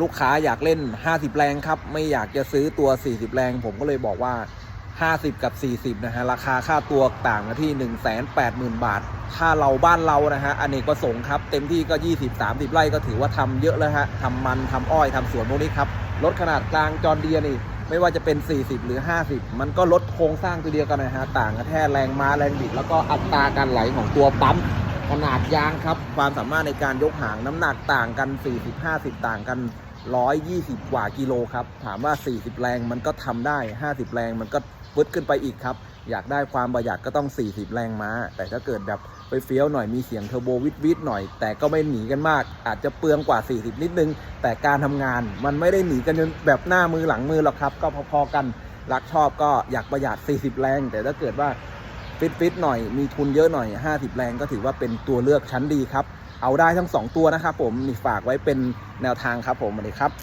ลูกค้าอยากเล่น 50 แรงครับ ไม่อยากจะซื้อตัว 40 แรง ผมก็เลยบอกว่า 50 กับ 40 นะฮะ ราคาค่าตัวต่างกันที่ 180,000 บาท ถ้าเราบ้านเรานะฮะ อเนกประสงค์ครับ เต็มที่ก็ 20-30 ไร่ก็ถือว่าทำเยอะแล้วฮะทำมันทำอ้อยทำสวนพวกนี้ครับ รถขนาดกลางจอร์เดียนี่ ไม่ว่าจะเป็น 40 หรือ 50 มันก็ลดโครงสร้างตัวเดียวกันนะฮะ ต่างกันแค่แรงม้าแรงบิด แล้วก็อัตราการไหลของตัวปั๊ม ขนาดยางครับ ความสามารถในการยกหางน้ำหนักต่างกัน 40 50 ต่างกัน 120 กว่ากิโลครับ ถามว่า 40 แรงมันก็ทำได้ 50 แรงมันก็ฟึดขึ้นไปอีกครับ อยากได้ความประหยัดก็ต้อง 40 แรงม้า แต่ถ้าเกิดแบบไปเฟี้ยวหน่อยมีเสียงเทอร์โบวิดวิดหน่อย แต่ก็ไม่หนีกันมาก อาจจะเปลืองกว่า 40 นิดนึง แต่การทำงานมันไม่ได้หนีกันจนแบบหน้ามือหลังมือหรอกครับ ก็พอๆกันรักชอบก็อยากประหยัด 40 แรง แต่ถ้าเกิดว่า ฟิตๆหน่อยมีทุนเยอะหน่อย 50 แรงก็ถือว่าเป็นตัวเลือกชั้นดีครับ เอาได้ทั้ง 2 ตัวนะครับผมนี่ฝากไว้เป็นแนวทางครับผมสวัสดีครับ